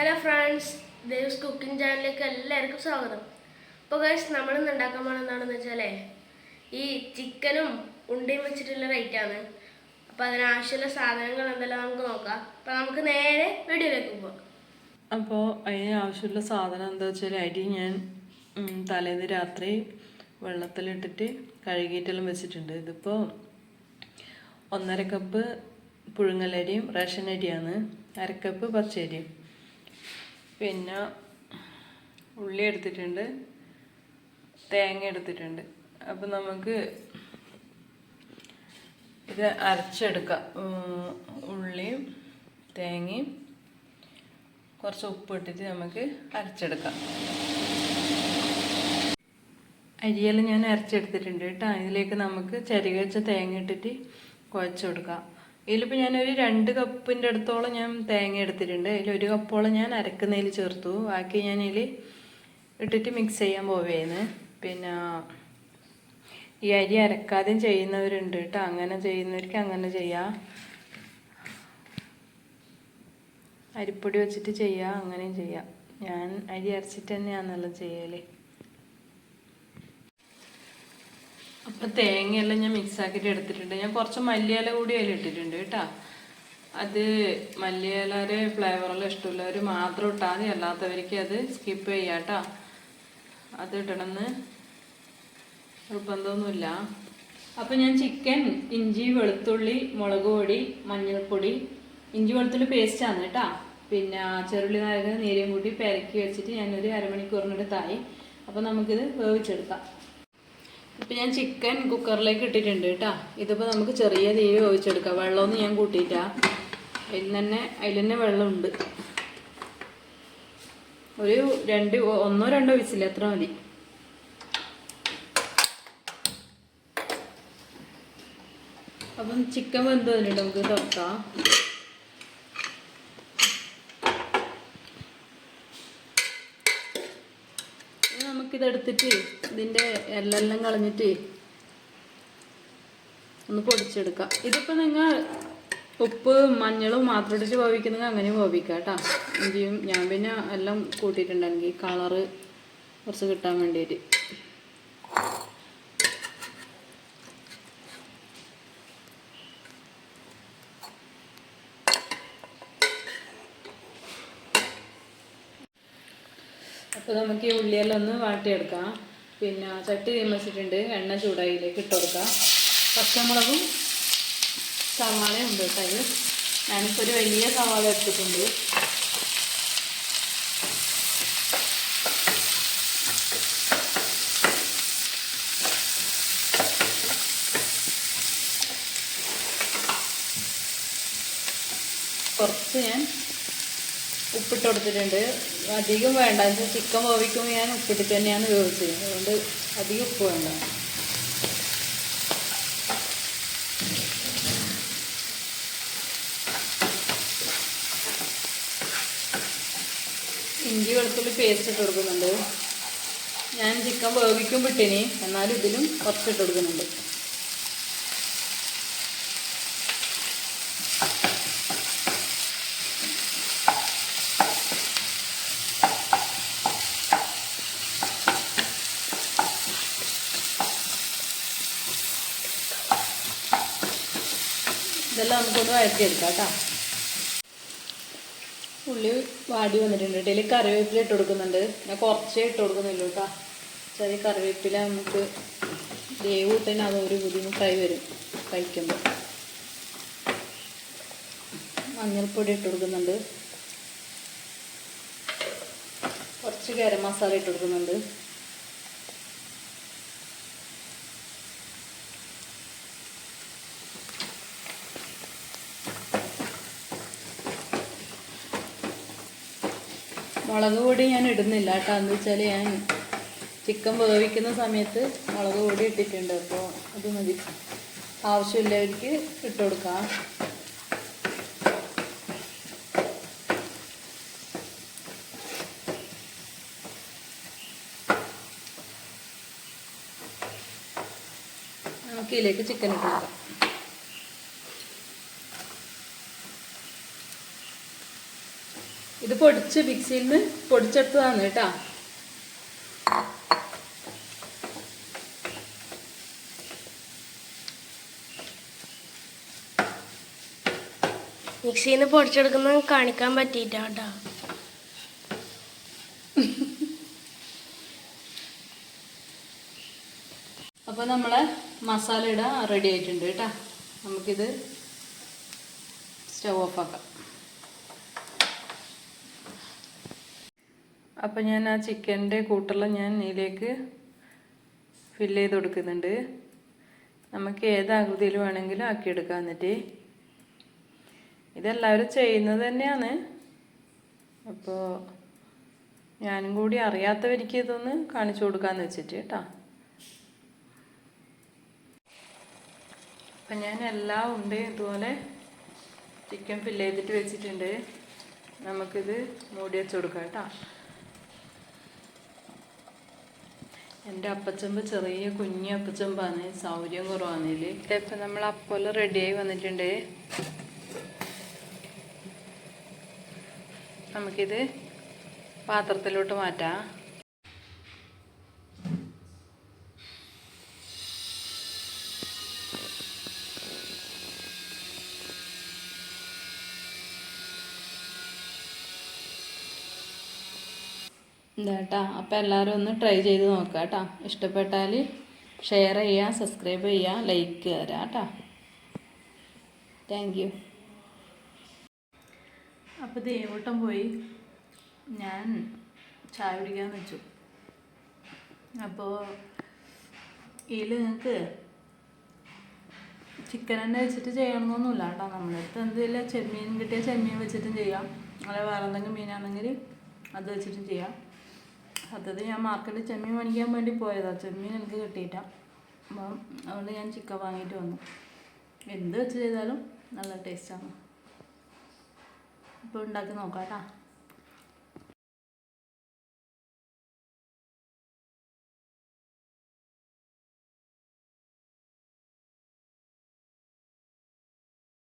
Hello friends Dev's cooking ചാനലിലേക്ക് എല്ലാവർക്കും സ്വാഗതം. അപ്പോൾ ഗൈസ് നമ്മൾ ഇന്ന് ഉണ്ടാക്കാൻ പോകണം എന്താണെന്ന് വെച്ചാലേ ഈ ചിക്കനും ഉണ്ടയും വെച്ചിട്ടുള്ള റൈറ്റാണ് അപ്പോൾ അതിനാവശ്യമുള്ള സാധനങ്ങൾ എന്തെല്ലാം നമുക്ക് നോക്കാം. അപ്പോൾ നമുക്ക് നേരെ വീഡിയോയിലേക്ക് പോകാം അപ്പോൾ അതിന് ആവശ്യമുള്ള സാധനം എന്താ വെച്ചാൽ അരി ഞാൻ തലേന്ന് രാത്രി വെള്ളത്തിലിട്ടിട്ട് കഴുകിയിട്ടെല്ലാം വെച്ചിട്ടുണ്ട്. ഇതിപ്പോൾ ഒന്നര കപ്പ് പുഴുങ്ങലരിയും റേഷൻ അരിയാണ്. അരക്കപ്പ് പച്ചരിയും. പിന്നെ ഉള്ളി എടുത്തിട്ടുണ്ട്. തേങ്ങ എടുത്തിട്ടുണ്ട്. അപ്പം നമുക്ക് ഇത് അരച്ചെടുക്കാം. ഉള്ളിയും തേങ്ങയും കുറച്ച് ഉപ്പ് ഇട്ടിട്ട് നമുക്ക് അരച്ചെടുക്കാം. അരിയെല്ലാം ഞാൻ അരച്ചെടുത്തിട്ടുണ്ട് കേട്ടോ. ഇതിലേക്ക് നമുക്ക് ചരിവച്ച വെച്ച തേങ്ങ ഇട്ടിട്ട് കുഴച്ച് കൊടുക്കാം. ഇതിലിപ്പോൾ ഞാനൊരു രണ്ട് കപ്പിന്റെ അടുത്തോളം ഞാൻ തേങ്ങ എടുത്തിട്ടുണ്ട്. അതിൽ ഒരു കപ്പോളം ഞാൻ അരക്കുന്നതിൽ ചേർത്തു. ബാക്കി ഞാൻ ഇതിൽ ഇട്ടിട്ട് മിക്സ് ചെയ്യാൻ പോവേന്ന് പിന്നെ ഈ അരി അരക്കാതെയും ചെയ്യുന്നവരുണ്ട് കേട്ടോ. അങ്ങനെ ചെയ്യുന്നവർക്ക് അങ്ങനെ ചെയ്യാം. അരിപ്പൊടി വെച്ചിട്ട് ചെയ്യാം. അങ്ങനെയും ചെയ്യാം. ഞാൻ അരി അരച്ചിട്ട് തന്നെയാണെന്നുള്ളത് ചെയ്യൽ. അപ്പം തേങ്ങയെല്ലാം ഞാൻ മിക്സ് ആക്കിയിട്ട് എടുത്തിട്ടുണ്ട്. ഞാൻ കുറച്ച് മല്ലിയില കൂടി അതിൽ ഇട്ടിട്ടുണ്ട് കേട്ടോ. അത് മല്ലിയിലയുടെ ഫ്ലേവറെല്ലാം ഇഷ്ടമുള്ളവർ മാത്രം ഇട്ടാൽ മതി. അല്ലാത്തവർക്ക് അത് സ്കിപ്പ് ചെയ്യാം കേട്ടോ. അത് ഇടണമെന്ന് നിർബന്ധമൊന്നുമില്ല. അപ്പൊ ഞാൻ ചിക്കൻ ഇഞ്ചി വെളുത്തുള്ളി മുളക് പൊടി മഞ്ഞൾപ്പൊടി ഇഞ്ചി വെളുത്തുള്ളി പേസ്റ്റാണ് കേട്ടോ. പിന്നെ ചെറുള്ളി നാരക നീരയും കൂട്ടി പെരക്കി വെച്ചിട്ട് ഞാനൊരു അരമണിക്കൂറിനടുത്തായി. അപ്പം നമുക്കിത് വേവിച്ചെടുക്കാം. ഇപ്പം ഞാൻ ചിക്കൻ കുക്കറിലേക്ക് ഇട്ടിട്ടുണ്ട് കേട്ടോ. ഇതിപ്പോൾ നമുക്ക് ചെറിയ തീയിൽ ഒഴിച്ചെടുക്കാം വെള്ളമൊന്നും ഞാൻ കൂട്ടിയിട്ടാ അതിൽ തന്നെ അതിൽ തന്നെ വെള്ളമുണ്ട്. ഒരു രണ്ട് ഒന്നോ രണ്ടോ വിസിൽ അത്ര മതി. അപ്പം ചിക്കൻ വെന്ത് വന്നിട്ട് നമുക്ക് തുറക്കാം. നമുക്കിതെടുത്തിട്ട് ഇതിന്റെ എല്ലെല്ലാം കളഞ്ഞിട്ട് ഒന്ന് പൊടിച്ചെടുക്കാം. ഇതിപ്പോൾ നിങ്ങൾ ഉപ്പ് മഞ്ഞളും മാത്രം ഇടിച്ച് വേവിക്കുന്നെങ്കിൽ അങ്ങനെ വേവിക്കാം കേട്ടോ. ഇഞ്ചിയും ഞാൻ പിന്നെ എല്ലാം കൂട്ടിയിട്ടുണ്ടെങ്കിൽ കളറ് കുറച്ച് കിട്ടാൻ വേണ്ടിയിട്ട്. അപ്പോൾ നമുക്ക് ഈ ഉള്ളിയെല്ലാം ഒന്ന് വാട്ടിയെടുക്കാം. പിന്നെ ചട്ടി തീമച്ചിട്ടുണ്ട് എണ്ണ ചൂടായിലേക്ക് ഇട്ട് കൊടുക്കാം. പച്ചമുളകും സവാളയും ഉണ്ട് കേട്ടോ അതിൽ ഞാനിപ്പോൾ ഒരു വലിയ സവാള എടുത്തിട്ടുണ്ട്. കുറച്ച് ഞാൻ ഉപ്പിട്ട് കൊടുത്തിട്ടുണ്ട്. അധികം വേണ്ട. എന്ന് വെച്ചാൽ ചിക്കൻ വേവിക്കുമ്പോൾ ഞാൻ ഉപ്പിട്ട് തന്നെയാണ് വേവിച്ചത് അതുകൊണ്ട് അധികം ഉപ്പ് വേണ്ട. ഇഞ്ചി വെളുത്തുള്ളി പേസ്റ്റ് ഇട്ട് കൊടുക്കുന്നുണ്ട്. ഞാൻ ചിക്കൻ വേവിക്കും വിട്ടിനി എന്നാലും ഇതിലും കുറച്ചിട്ട് കൊടുക്കുന്നുണ്ട്. ഇതെല്ലാം നമുക്കൊന്ന് വഴറ്റിയെടുക്കാം കേട്ടോ ഉള്ളി വാടി വന്നിട്ടുണ്ട്. ഇതിൽ കറിവേപ്പില ഇട്ട് കൊടുക്കുന്നുണ്ട്. ഞാൻ കുറച്ചേ ഇട്ട് കൊടുക്കുന്നുള്ളൂ കേട്ടോ. ചെറിയ കറിവേപ്പില നമുക്ക് ദേവ് തന്നെ അത് ഒരു ബുദ്ധിമുട്ടായി വരും കഴിക്കുമ്പോൾ മഞ്ഞൾപ്പൊടി ഇട്ട് കൊടുക്കുന്നുണ്ട്. കുറച്ച് ഗരം മസാല ഇട്ട് കൊടുക്കുന്നുണ്ട്. മുളക് പൊടി ഞാൻ ഇടുന്നില്ല കേട്ടോ. എന്ന് വെച്ചാൽ ഞാൻ ചിക്കൻ വേവിക്കുന്ന സമയത്ത് മുളക് പൊടി ഇട്ടിട്ടുണ്ട്. അപ്പോൾ അത് മതി. ആവശ്യമില്ലവർക്ക് ഇട്ട് കൊടുക്കാം. നമുക്ക് ഇതിലേക്ക് ചിക്കൻ ഇട്ട് കൊടുക്കാം. ഇത് പൊടിച്ച് മിക്സിയിൽ നിന്ന് പൊടിച്ചെടുത്തതാണ് കേട്ടാ. മിക്സിയിൽ നിന്ന് പൊടിച്ചെടുക്കുന്നത് കാണിക്കാൻ പറ്റിയിട്ടാ അപ്പോൾ നമ്മളെ മസാല ഇടാൻ റെഡി ആയിട്ടുണ്ട് കേട്ടാ. നമുക്കിത് സ്റ്റവ് ഓഫ് ആക്കാം. അപ്പം ഞാൻ ആ ചിക്കന്റെ കൂട്ടുള്ള ഞാൻ ഇതിലേക്ക് ഫില്ല് ചെയ്ത് കൊടുക്കുന്നുണ്ട്. നമുക്ക് ഏത് ആകൃതിയിൽ വേണമെങ്കിലും ആക്കിയെടുക്കാം എന്നിട്ട്. ഇതെല്ലാവരും ചെയ്യുന്നത് തന്നെയാണ്. അപ്പോൾ ഞാനും കൂടി അറിയാത്തവർക്ക് ഇതൊന്ന് കാണിച്ചു കൊടുക്കാമെന്ന് വെച്ചിട്ട് കേട്ടോ. അപ്പം ഞാൻ എല്ലാം ഉണ്ട് ഇതുപോലെ ചിക്കൻ ഫില്ല് ചെയ്തിട്ട് വെച്ചിട്ടുണ്ട്. നമുക്കിത് മൂടി വെച്ച് കൊടുക്കാം കേട്ടോ. എന്റെ അപ്പച്ചമ്പ് ചെറിയ കുഞ്ഞു അപ്പച്ചമ്പാണ് സൗകര്യം കുറവാണ് ഇതിൽ ഇപ്പം നമ്മൾ അപ്പോല റെഡിയായി വന്നിട്ടുണ്ട്. നമുക്കിത് പാത്രത്തിലോട്ട് മാറ്റാം. ഇതാട്ടാ അപ്പം എല്ലാവരും ഒന്ന് ട്രൈ ചെയ്ത് നോക്കുക കേട്ടോ. ഇഷ്ടപ്പെട്ടാൽ ഷെയർ ചെയ്യുക സബ്സ്ക്രൈബ് ചെയ്യുക ലൈക്ക് തരാം കേട്ടോ. താങ്ക് യു അപ്പോൾ ദേവട്ടം പോയി. ഞാൻ ചായ കുടിക്കാൻ വെച്ചു. അപ്പോൾ ഇതിൽ നിങ്ങൾക്ക് ചിക്കൻ തന്നെ വെച്ചിട്ട് ചെയ്യണമെന്നൊന്നുമില്ല കേട്ടോ. നമ്മുടെ അടുത്ത് എന്തെങ്കിലും ചെമ്മീൻ കിട്ടിയാൽ ചെമ്മീൻ വെച്ചിട്ടും ചെയ്യാം. അല്ലെങ്കിൽ വേറെ എന്തെങ്കിലും മീനാണെങ്കിൽ അത് വെച്ചിട്ടും ചെയ്യാം. സത്യത്തിൽ ഞാൻ മാർക്കറ്റിൽ ചെമ്മീൻ മേടിക്കാൻ വേണ്ടി പോയതാണ് ചെമ്മീൻ എനിക്ക് കിട്ടിയിട്ട. അപ്പം അതുകൊണ്ട് ഞാൻ ചിക്കൻ വാങ്ങിയിട്ട് വന്നു. എന്ത് വെച്ച് ചെയ്താലും നല്ല ടേസ്റ്റാണ് ഇപ്പോൾ ഉണ്ടാക്കി നോക്കാം കേട്ടോ